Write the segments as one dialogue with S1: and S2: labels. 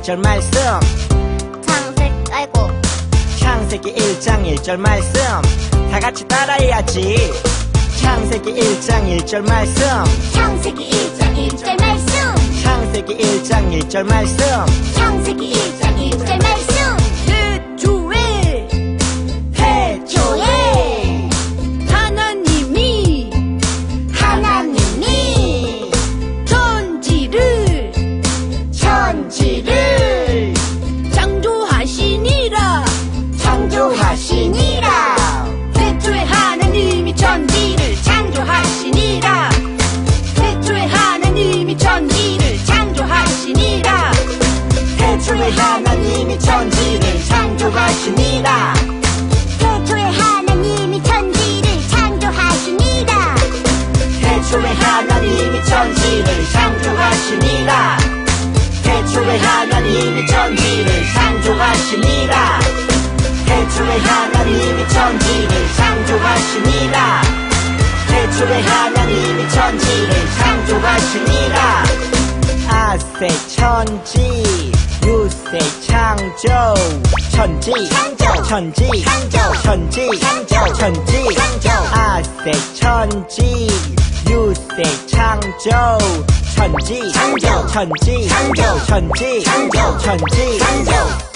S1: 1장 1절 말씀.
S2: 창색, 아이고.
S1: 창세기 1장 1절 말씀. 다 같이 따라해야지. 창세기 1장 1절 말씀.
S2: 창세기 1장 1절 말씀.
S1: 창세기 1장 1절 말씀.
S2: 창세기 1장 1절 말씀.
S3: 태초에
S1: 태초에
S3: 태초에 하나님이 천지를 창조하시니라 태초에 하나님이 천지를 창조하시니라.
S1: 태초에 하나님이 천지를 창조하시니라
S2: 태초에 하나님이 천지를 창조하시니라
S1: 태초에 하나님이 천지를 창조하시니라 태초에 하나님이 천지를 창조하시니라 아세 천지 유세 창조 천지 창조 천지 창조 천지 창조 천지 창조. 아세 천지 유세 창조 천지 창조 천지 창조 천지 창조 천지 창조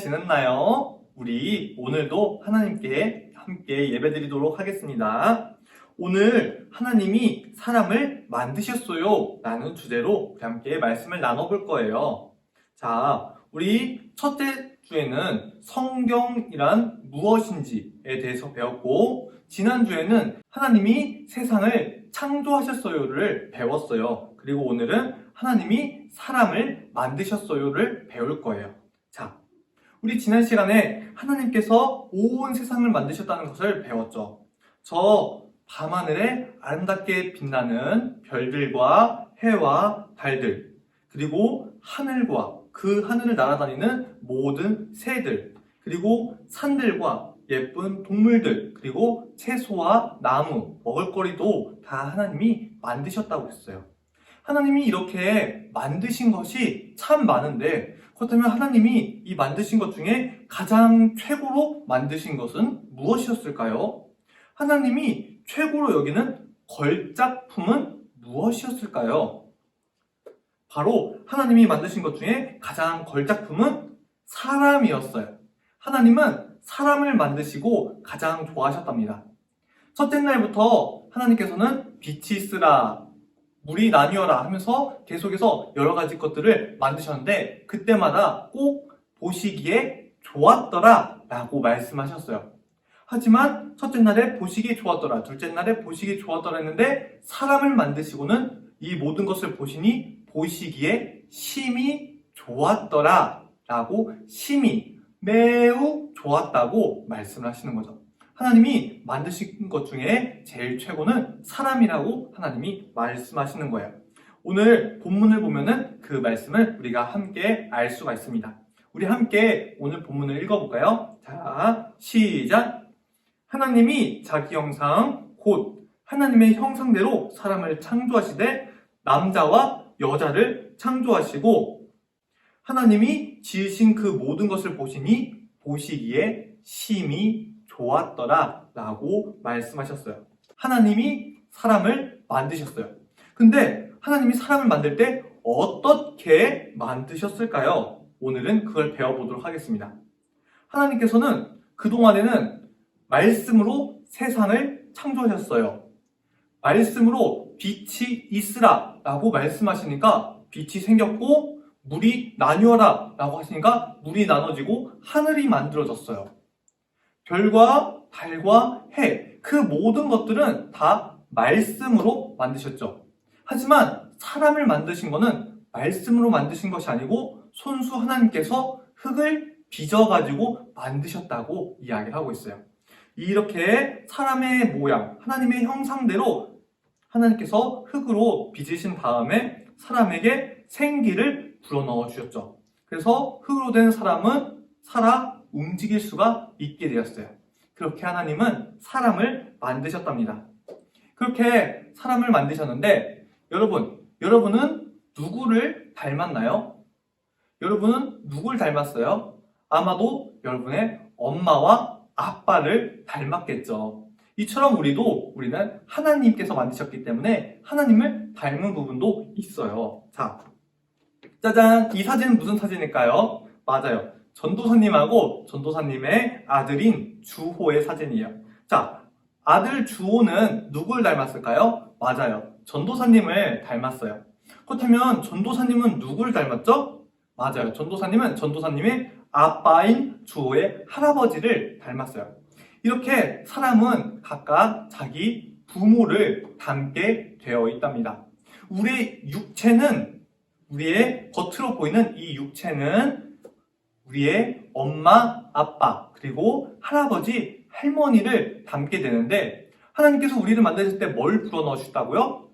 S4: 지냈나요? 우리 오늘도 하나님께 함께 예배드리도록 하겠습니다. 오늘 하나님이 사람을 만드셨어요. 라는 주제로 함께 말씀을 나눠볼 거예요. 자, 우리 첫째 주에는 성경이란 무엇인지에 대해서 배웠고, 지난주에는 하나님이 세상을 창조하셨어요를 배웠어요. 그리고 오늘은 하나님이 사람을 만드셨어요를 배울 거예요. 자, 우리 지난 시간에 하나님께서 온 세상을 만드셨다는 것을 배웠죠. 저 밤하늘에 아름답게 빛나는 별들과 해와 달들, 그리고 하늘과 그 하늘을 날아다니는 모든 새들, 그리고 산들과 예쁜 동물들, 그리고 채소와 나무, 먹을거리도 다 하나님이 만드셨다고 했어요. 하나님이 이렇게 만드신 것이 참 많은데, 그렇다면 하나님이 이 만드신 것 중에 가장 최고로 만드신 것은 무엇이었을까요? 하나님이 최고로 여기는 걸작품은 무엇이었을까요? 바로 하나님이 만드신 것 중에 가장 걸작품은 사람이었어요. 하나님은 사람을 만드시고 가장 좋아하셨답니다. 첫째 날부터 하나님께서는 빛이 있으라, 물이 나뉘어라 하면서 계속해서 여러 가지 것들을 만드셨는데 그때마다 꼭 보시기에 좋았더라 라고 말씀하셨어요. 하지만 첫째 날에 보시기 좋았더라, 둘째 날에 보시기 좋았더라 했는데 사람을 만드시고는 이 모든 것을 보시니 보시기에 심히 좋았더라 라고 심히 매우 좋았다고 말씀을 하시는 거죠. 하나님이 만드신 것 중에 제일 최고는 사람이라고 하나님이 말씀하시는 거예요. 오늘 본문을 보면은 그 말씀을 우리가 함께 알 수가 있습니다. 우리 함께 오늘 본문을 읽어볼까요? 자, 시작! 하나님이 자기 형상, 곧 하나님의 형상대로 사람을 창조하시되 남자와 여자를 창조하시고 하나님이 지으신 그 모든 것을 보시니 보시기에 심히 좋았더라 라고 말씀하셨어요. 하나님이 사람을 만드셨어요. 근데 하나님이 사람을 만들 때 어떻게 만드셨을까요? 오늘은 그걸 배워보도록 하겠습니다. 하나님께서는 그동안에는 말씀으로 세상을 창조하셨어요. 말씀으로 빛이 있으라 라고 말씀하시니까 빛이 생겼고 물이 나뉘어라 라고 하시니까 물이 나눠지고 하늘이 만들어졌어요. 별과 달과 해, 그 모든 것들은 다 말씀으로 만드셨죠. 하지만 사람을 만드신 것은 말씀으로 만드신 것이 아니고 손수 하나님께서 흙을 빚어가지고 만드셨다고 이야기를 하고 있어요. 이렇게 사람의 모양, 하나님의 형상대로 하나님께서 흙으로 빚으신 다음에 사람에게 생기를 불어넣어 주셨죠. 그래서 흙으로 된 사람은 살아 움직일 수가 있게 되었어요. 그렇게 하나님은 사람을 만드셨답니다. 그렇게 사람을 만드셨는데 여러분, 여러분은 누구를 닮았나요? 여러분은 누굴 닮았어요? 아마도 여러분의 엄마와 아빠를 닮았겠죠. 이처럼 우리도 우리는 하나님께서 만드셨기 때문에 하나님을 닮은 부분도 있어요. 자, 짜잔! 이 사진은 무슨 사진일까요? 맞아요. 전도사님하고 전도사님의 아들인 주호의 사진이에요. 자, 아들 주호는 누굴 닮았을까요? 맞아요. 전도사님을 닮았어요. 그렇다면 전도사님은 누굴 닮았죠? 맞아요. 전도사님은 전도사님의 아빠인 주호의 할아버지를 닮았어요. 이렇게 사람은 각각 자기 부모를 닮게 되어 있답니다. 우리의 육체는 우리의 겉으로 보이는 이 육체는 우리의 엄마, 아빠, 그리고 할아버지, 할머니를 닮게 되는데 하나님께서 우리를 만드실 때 뭘 불어넣어 주셨다고요?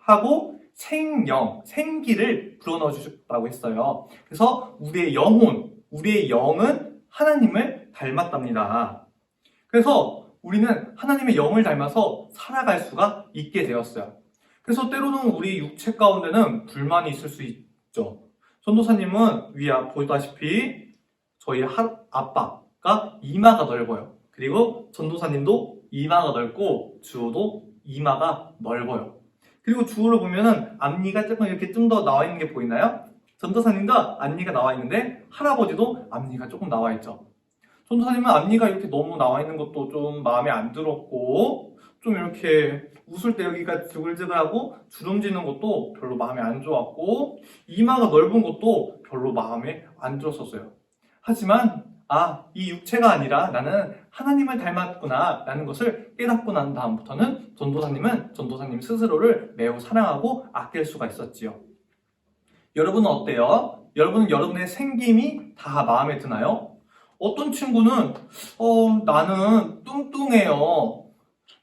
S4: 하고 생영, 생기를 불어넣어 주셨다고 했어요. 그래서 우리의 영혼, 우리의 영은 하나님을 닮았답니다. 그래서 우리는 하나님의 영을 닮아서 살아갈 수가 있게 되었어요. 그래서 때로는 우리 육체 가운데는 불만이 있을 수 있죠. 전도사님은 위에 보다시피 저희 하, 아빠가 이마가 넓어요. 그리고 전도사님도 이마가 넓고 주호도 이마가 넓어요. 그리고 주호를 보면은 앞니가 조금 이렇게 좀 더 나와 있는 게 보이나요? 전도사님도 앞니가 나와 있는데 할아버지도 앞니가 조금 나와 있죠. 전도사님은 앞니가 이렇게 너무 나와 있는 것도 좀 마음에 안 들었고 좀 이렇게 웃을 때 여기가 지글지글하고 주름지는 것도 별로 마음에 안 좋았고 이마가 넓은 것도 별로 마음에 안 들었었어요. 하지만 아, 이 육체가 아니라 나는 하나님을 닮았구나 라는 것을 깨닫고 난 다음부터는 전도사님은 전도사님 스스로를 매우 사랑하고 아낄 수가 있었지요. 여러분은 어때요? 여러분은 여러분의 생김이 다 마음에 드나요? 어떤 친구는 어, 나는 뚱뚱해요.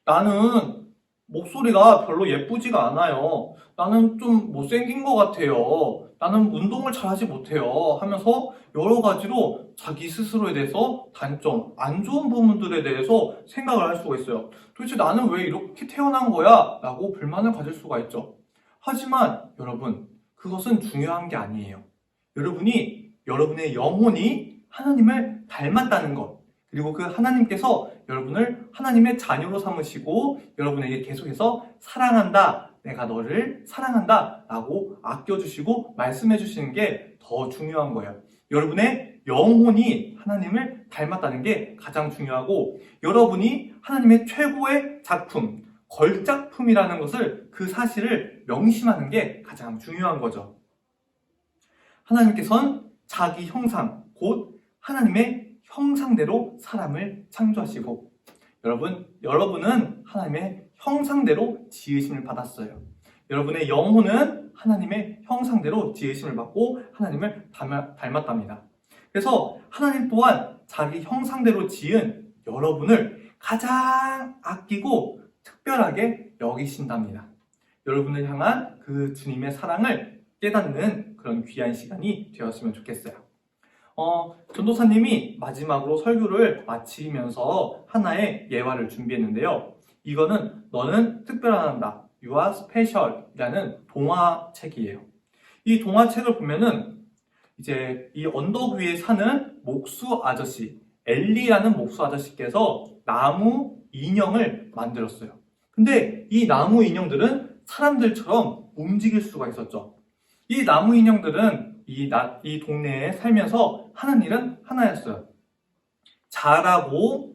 S4: 나는 목소리가 별로 예쁘지가 않아요. 나는 좀 못생긴 것 같아요. 나는 운동을 잘하지 못해요. 하면서 여러 가지로 자기 스스로에 대해서 단점, 안 좋은 부분들에 대해서 생각을 할 수가 있어요. 도대체 나는 왜 이렇게 태어난 거야? 라고 불만을 가질 수가 있죠. 하지만 여러분, 그것은 중요한 게 아니에요. 여러분이, 여러분의 영혼이 하나님을 닮았다는 것, 그리고 그 하나님께서 여러분을 하나님의 자녀로 삼으시고 여러분에게 계속해서 사랑한다, 내가 너를 사랑한다 라고 아껴주시고 말씀해 주시는 게 더 중요한 거예요. 여러분의 영혼이 하나님을 닮았다는 게 가장 중요하고 여러분이 하나님의 최고의 작품, 걸작품이라는 것을 그 사실을 명심하는 게 가장 중요한 거죠. 하나님께서는 자기 형상, 곧 하나님의 형상대로 사람을 창조하시고 여러분, 여러분은 하나님의 형상대로 지으심을 받았어요. 여러분의 영혼은 하나님의 형상대로 지으심을 받고 하나님을 닮았답니다. 그래서 하나님 또한 자기 형상대로 지은 여러분을 가장 아끼고 특별하게 여기신답니다. 여러분을 향한 그 주님의 사랑을 깨닫는 그런 귀한 시간이 되었으면 좋겠어요. 어, 전도사님이 마지막으로 설교를 마치면서 하나의 예화를 준비했는데요. 이거는 너는 특별하다. You are special 이라는 동화책이에요. 이 동화책을 보면은 이제 이 언덕 위에 사는 목수 아저씨, 엘리라는 목수 아저씨께서 나무 인형을 만들었어요. 근데 이 나무 인형들은 사람들처럼 움직일 수가 있었죠. 이 나무 인형들은 이, 나- 이 동네에 살면서 하는 일은 하나였어요. 잘하고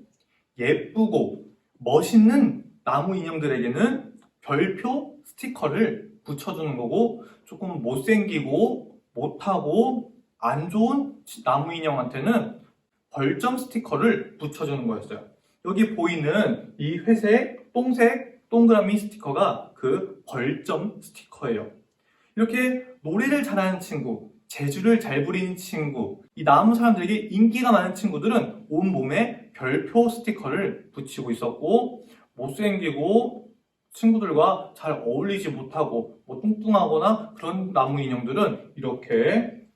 S4: 예쁘고 멋있는 나무 인형들에게는 별표 스티커를 붙여주는 거고 조금 못생기고 못하고 안 좋은 나무 인형한테는 벌점 스티커를 붙여주는 거였어요. 여기 보이는 이 회색, 똥색, 동그라미 스티커가 그 벌점 스티커예요. 이렇게 노래를 잘하는 친구, 재주를 잘 부리는 친구, 이 나무 사람들에게 인기가 많은 친구들은 온몸에 별표 스티커를 붙이고 있었고, 못생기고 친구들과 잘 어울리지 못하고 뭐 뚱뚱하거나 그런 나무 인형들은 이렇게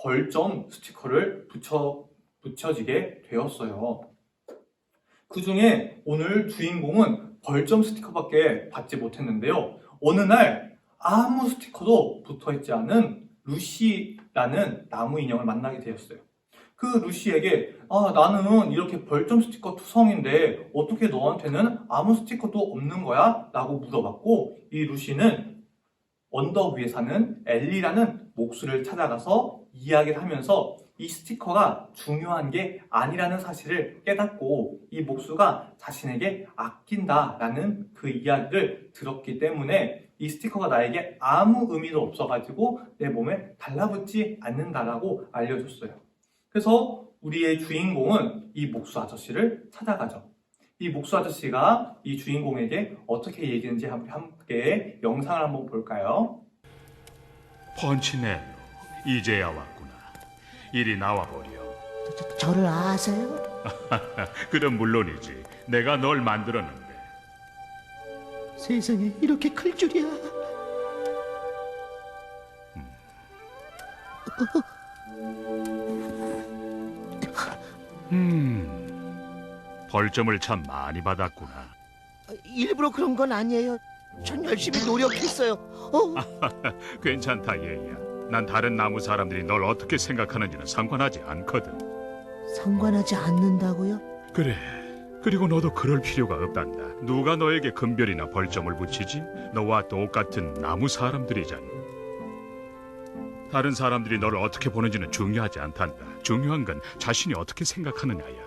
S4: 벌점 스티커를 붙여, 붙여지게 되었어요. 그 중에 오늘 주인공은 벌점 스티커밖에 받지 못했는데요. 어느 날 아무 스티커도 붙어 있지 않은 루시라는 나무 인형을 만나게 되었어요. 그 루시에게 아 나는 이렇게 벌점 스티커 투성인데 어떻게 너한테는 아무 스티커도 없는 거야? 라고 물어봤고 이 루시는 언덕 위에 사는 엘리라는 목수를 찾아가서 이야기를 하면서 이 스티커가 중요한 게 아니라는 사실을 깨닫고 이 목수가 자신에게 아낀다라는 그 이야기를 들었기 때문에 이 스티커가 나에게 아무 의미도 없어가지고 내 몸에 달라붙지 않는다라고 알려줬어요. 그래서 우리의 주인공은 이 목수 아저씨를 찾아가죠. 이 목수 아저씨가 이 주인공에게 어떻게 얘기했는지 함께 영상을 한번 볼까요?
S5: 펀치넬로 이제야 왔구나. 이리 나와 보렴.
S6: 저를 아세요?
S5: 그럼 물론이지. 내가 널 만들었는데.
S6: 세상에 이렇게 클 줄이야.
S5: 음, 벌점을 참 많이 받았구나.
S6: 일부러 그런 건 아니에요. 전 열심히 노력했어요. 어?
S5: 괜찮다 얘야. 난 다른 나무 사람들이 널 어떻게 생각하는지는 상관하지 않거든.
S6: 상관하지 않는다고요?
S5: 그래. 그리고 너도 그럴 필요가 없단다. 누가 너에게 금별이나 벌점을 붙이지? 너와 똑같은 나무 사람들이잖니. 다른 사람들이 너를 어떻게 보는지는 중요하지 않단다. 중요한 건 자신이 어떻게 생각하느냐야.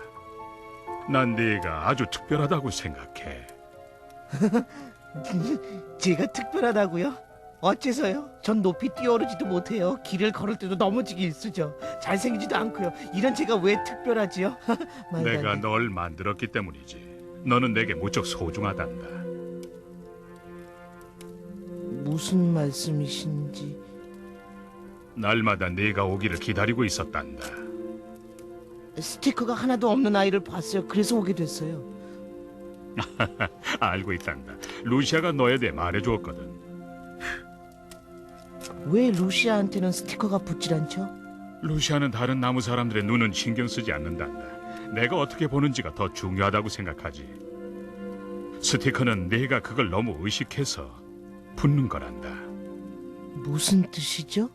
S5: 난 네가 아주 특별하다고 생각해.
S6: 제가 특별하다고요? 어째서요? 전 높이 뛰어오르지도 못해요. 길을 걸을 때도 넘어지기 일쑤죠. 잘생기지도 않고요. 이런 제가 왜 특별하지요? 말도 안
S5: 내가
S6: 돼.
S5: 널 만들었기 때문이지. 너는 내게 무척 소중하단다.
S6: 무슨 말씀이신지
S5: 날마다 네가 오기를 기다리고 있었단다.
S6: 스티커가 하나도 없는 아이를 봤어요. 그래서 오게 됐어요.
S5: 알고 있단다. 루시아가 너에 대해 말해주었거든.
S6: 왜 루시아한테는 스티커가 붙질 않죠?
S5: 루시아는 다른 나무 사람들의 눈은 신경 쓰지 않는단다. 내가 어떻게 보는지가 더 중요하다고 생각하지. 스티커는 네가 그걸 너무 의식해서 붙는 거란다.
S6: 무슨 뜻이죠?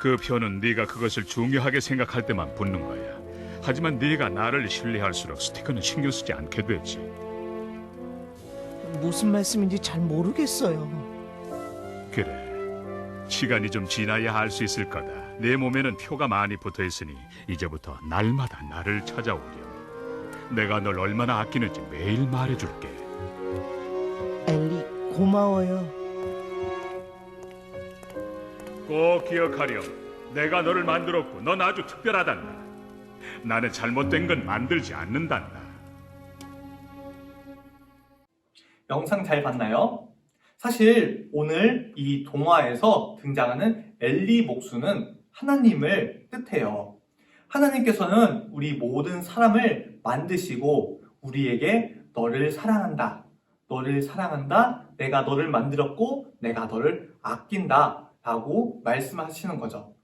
S5: 그 표는 네가 그것을 중요하게 생각할 때만 붙는 거야. 하지만 네가 나를 신뢰할수록 스티커는 신경 쓰지 않게 되지.
S6: 무슨 말씀인지 잘 모르겠어요.
S5: 그래. 시간이 좀 지나야 알 수 있을 거다. 내 몸에는 표가 많이 붙어 있으니 이제부터 날마다 나를 찾아오렴. 내가 널 얼마나 아끼는지 매일 말해줄게.
S6: 엘리 고마워요.
S5: 꼭 기억하렴. 내가 너를 만들었고 넌 아주 특별하단다. 나는 잘못된 건 만들지 않는단다.
S4: 영상 잘 봤나요? 사실 오늘 이 동화에서 등장하는 엘리 목수는 하나님을 뜻해요. 하나님께서는 우리 모든 사람을 만드시고 우리에게 너를 사랑한다. 너를 사랑한다. 내가 너를 만들었고 내가 너를 아낀다. 라고 말씀하시는 거죠.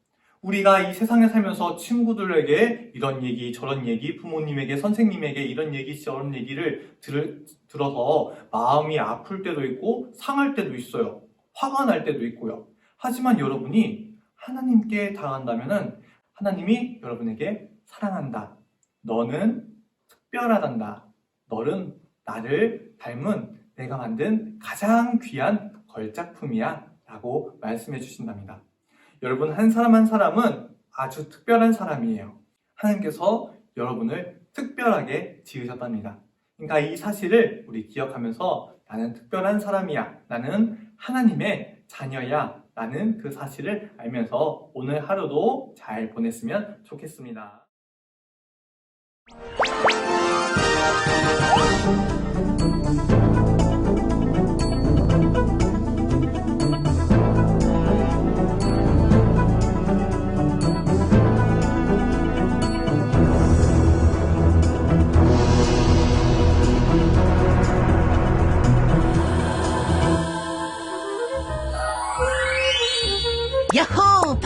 S4: 우리가 이 세상에 살면서 친구들에게 이런 얘기, 저런 얘기, 부모님에게, 선생님에게 이런 얘기, 저런 얘기를 들, 들어서 마음이 아플 때도 있고 상할 때도 있어요. 화가 날 때도 있고요. 하지만 여러분이 하나님께 당한다면은 하나님이 여러분에게 사랑한다. 너는 특별하단다. 너는 나를 닮은 내가 만든 가장 귀한 걸작품이야. 라고 말씀해 주신답니다. 여러분, 한 사람 한 사람은 아주 특별한 사람이에요. 하나님께서 여러분을 특별하게 지으셨답니다. 그러니까 이 사실을 우리 기억하면서 나는 특별한 사람이야. 나는 하나님의 자녀야. 라는 그 사실을 알면서 오늘 하루도 잘 보냈으면 좋겠습니다.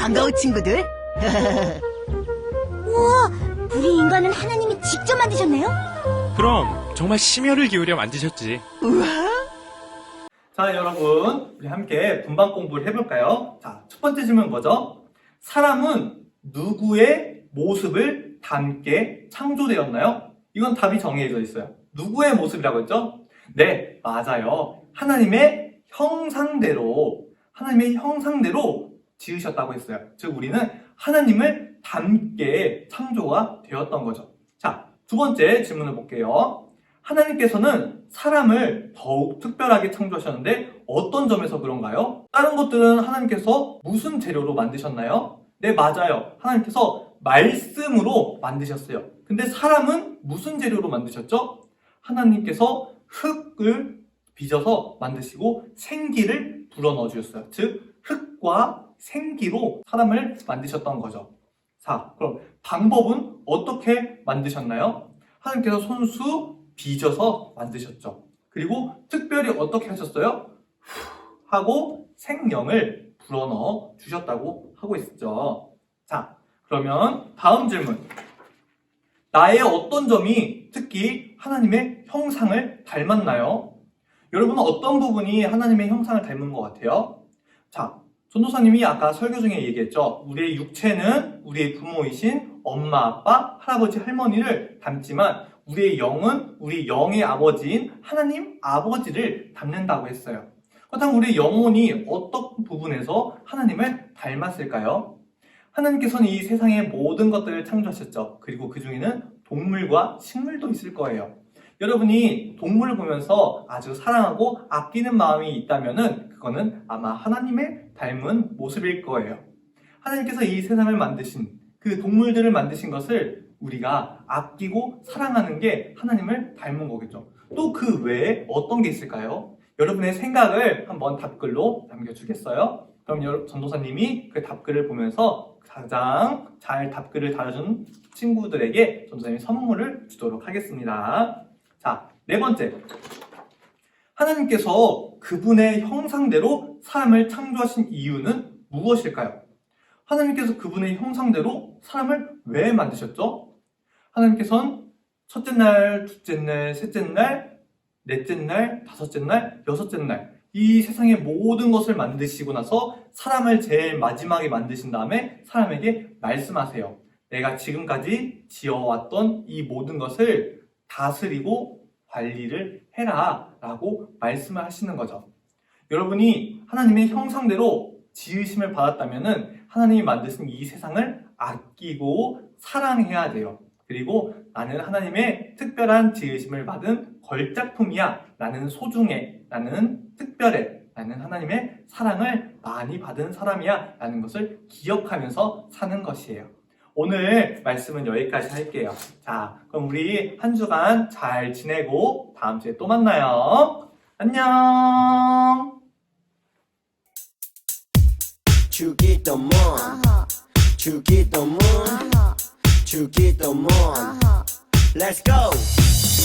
S6: 반가워 친구들.
S2: 우와, 우리 인간은 하나님이 직접 만드셨네요?
S7: 그럼 정말 심혈을 기울여 만드셨지.
S4: 자, 여러분, 우리 함께 분반 공부를 해볼까요? 자, 첫 번째 질문 뭐죠? 사람은 누구의 모습을 닮게 창조되었나요? 이건 답이 정해져 있어요. 누구의 모습이라고 했죠? 네, 맞아요. 하나님의 형상대로, 하나님의 형상대로 지으셨다고 했어요. 즉, 우리는 하나님을 닮게 창조가 되었던 거죠. 자, 두 번째 질문을 볼게요. 하나님께서는 사람을 더욱 특별하게 창조하셨는데 어떤 점에서 그런가요? 다른 것들은 하나님께서 무슨 재료로 만드셨나요? 네, 맞아요. 하나님께서 말씀으로 만드셨어요. 근데 사람은 무슨 재료로 만드셨죠? 하나님께서 흙을 빚어서 만드시고 생기를 불어넣어 주셨어요. 즉, 흙과 생기로 사람을 만드셨던 거죠. 자, 그럼 방법은 어떻게 만드셨나요? 하나님께서 손수 빚어서 만드셨죠. 그리고 특별히 어떻게 하셨어요? 후 하고 생명을 불어넣어 주셨다고 하고 있죠. 자, 그러면 다음 질문. 나의 어떤 점이 특히 하나님의 형상을 닮았나요? 여러분은 어떤 부분이 하나님의 형상을 닮은 것 같아요? 자, 전도사님이 아까 설교 중에 얘기했죠. 우리의 육체는 우리의 부모이신 엄마, 아빠, 할아버지, 할머니를 닮지만 우리의 영은 우리 영의 아버지인 하나님 아버지를 닮는다고 했어요. 그렇다면 우리 영혼이 어떤 부분에서 하나님을 닮았을까요? 하나님께서는 이 세상의 모든 것들을 창조하셨죠. 그리고 그 중에는 동물과 식물도 있을 거예요. 여러분이 동물을 보면서 아주 사랑하고 아끼는 마음이 있다면은 그거는 아마 하나님의 닮은 모습일 거예요. 하나님께서 이 세상을 만드신 그 동물들을 만드신 것을 우리가 아끼고 사랑하는 게 하나님을 닮은 거겠죠. 또 그 외에 어떤 게 있을까요? 여러분의 생각을 한번 답글로 남겨주겠어요? 그럼 전도사님이 그 답글을 보면서 가장 잘 답글을 달아준 친구들에게 전도사님이 선물을 주도록 하겠습니다. 자, 네 번째. 하나님께서 그분의 형상대로 사람을 창조하신 이유는 무엇일까요? 하나님께서 그분의 형상대로 사람을 왜 만드셨죠? 하나님께서는 첫째 날, 둘째 날, 셋째 날, 넷째 날, 다섯째 날, 여섯째 날, 이 세상의 모든 것을 만드시고 나서 사람을 제일 마지막에 만드신 다음에 사람에게 말씀하세요. 내가 지금까지 지어왔던 이 모든 것을 다스리고 관리를 해라 라고 말씀을 하시는 거죠. 여러분이 하나님의 형상대로 지으심을 받았다면 하나님이 만드신 이 세상을 아끼고 사랑해야 돼요. 그리고 나는 하나님의 특별한 지으심을 받은 걸작품이야. 나는 소중해. 나는 특별해. 나는 하나님의 사랑을 많이 받은 사람이야. 라는 것을 기억하면서 사는 것이에요. 오늘 말씀은 여기까지 할게요. 자, 그럼 우리 한 주간 잘 지내고 다음 주에 또 만나요. 안녕!
S1: 주기도 문 주기도 문 주기도 문 Let's go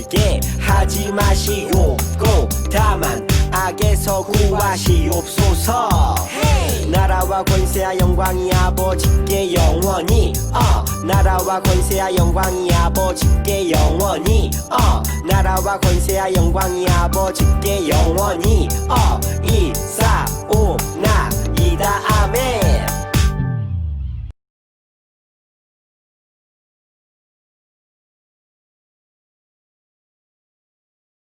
S1: 들게 하지 마시옵고 다만 악에서 구하시옵소서. 나라와 권세와 영광이 아버지께 영원히 어 나라와 권세와 영광이 아버지께 영원히 어 나라와 권세와 영광이 아버지께 영원히 어 이사오나이다. 아멘